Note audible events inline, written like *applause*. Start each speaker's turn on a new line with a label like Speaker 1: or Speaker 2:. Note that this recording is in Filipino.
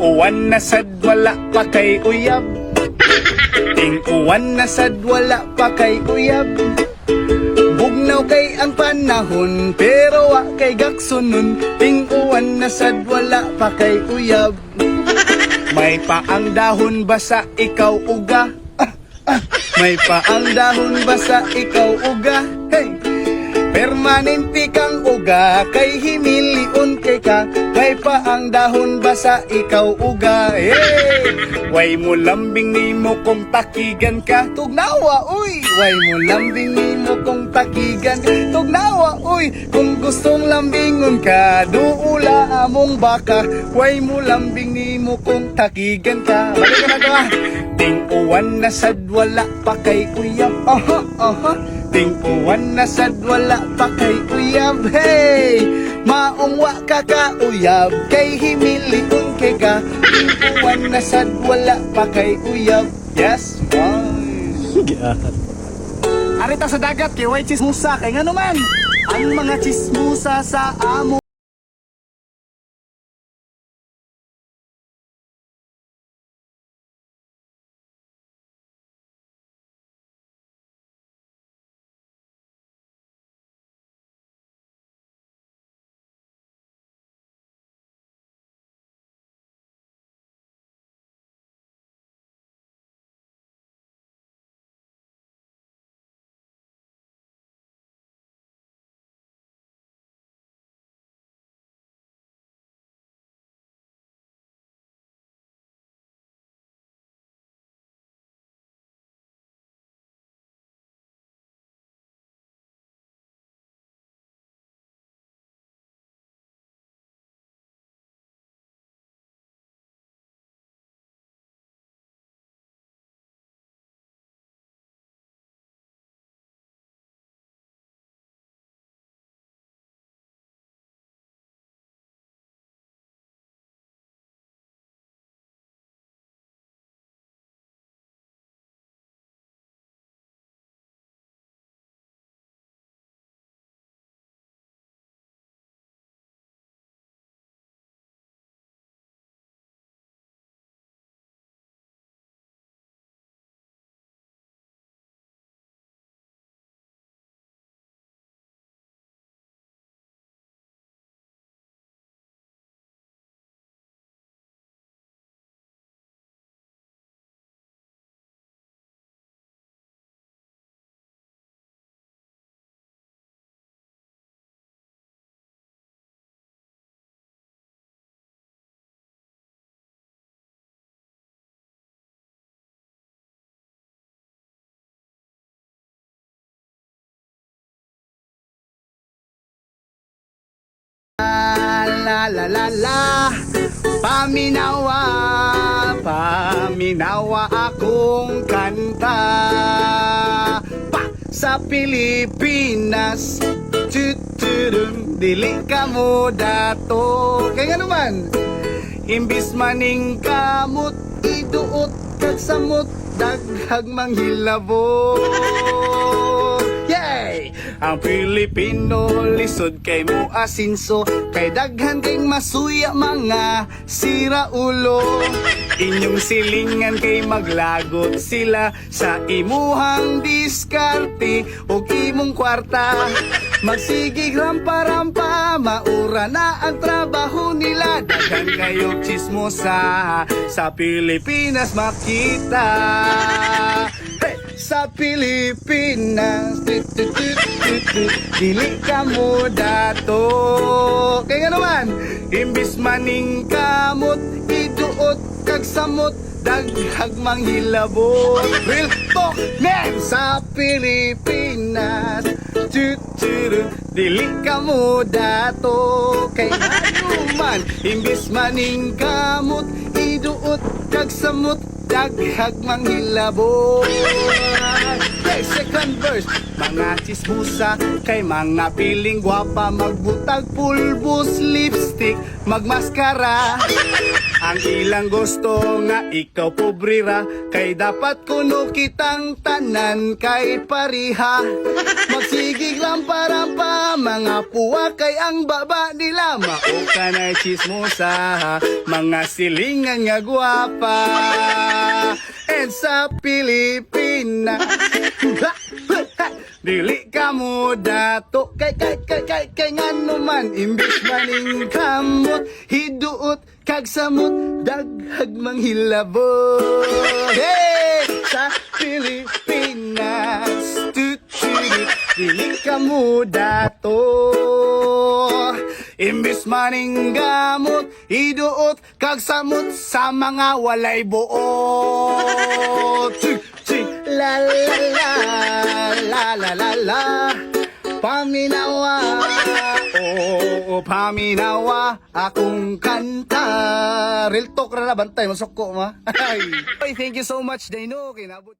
Speaker 1: uwan na sad wala pa kay uyab. Ting uwan na sad wala pa kay uyab. Bugnaw kay ang panahon Pero wa kay gaksunon Ting uwan na sad wala pa kay uyab. May paang dahon basa ikaw uga. Ah, ah. May paang dahon basa ikaw uga. Hey! Permanente kang uga Kay himilion kay ka May paang dahon basa ikaw uga? Hey! Way mo lambing ni mo kung takigan ka. Tugnawa uy! Way mo lambing ni mo kung takigan. Tugnawa uy! Kung gustong lambingon ka Duula among baka. Way mo lambing ni mo kung takigan ka. Balik ka na ah Ting uwan na sad wala pa kay uyab. Aha aha Ting uwan na sad wala pa kay uyab. Hey! Maong wa ka ka uyab. Kay himilion kay ka. Ting uwan na sad wala pa kay uyab. Yes boy *laughs* Arita sa dagat kay way chismusa. Kay ngano man Ang mga chismusa sa amo La la la Paminawa Paminawa akong kanta. Pa sa Pilipinas. Tuturun Dili ka mo dato. Kaya naman Imbis maning kamot Iduot kag samot Daghag manghilabot! Ang Pilipino lisod kay mo asinso. Kay daghan kay masuya mga sira ulo. Inyong silingan kay maglagot sila Sa imuhang diskarte o imong kwarta. Magsigig rampa-rampa Maura na ang trabaho nila. Daghan kayong chismosa Sa Pilipinas makita Pilipinas. Dili ka mo dato. Kaya nga naman Imbis maning kamot Iduot kag samot Daghag manghilabot Real talk man Sa Pilipinas. Tut, tut, tut, Dili ka mo dato. Kay naman Imbis maning kamot Iduot kag samot daghag manghilabot. Okay, second verse Mga chismusa kay mga piling gwapa Magbutag pulbos, lipstick, magmaskara. Ang ilang gusto nga ikaw pobrira Kay dapat kuno kitang tanan kay pariha. Magsigig lang parang pa Mga puwa kay ang baba nila Mao ka na chismosa Mga silingan nga gwapa And sa Pilipinas *laughs* Dili ka mo dato. Kay kay kay kay kay ngano man. Imbis maning kamot hiduot kag samot daghag manghilabot hey! Sa Pilipinas tut tut. Dili ka mo dato Imbis maning gamot, iduot kag samot sa mga walay buot. Chi, chi, la la la, la la la la. Paminawa, oo, paminawa, akong kanta. Real talk na bantay, masoko ma. *laughs* Ay, thank you so much, Dino. Kinabot.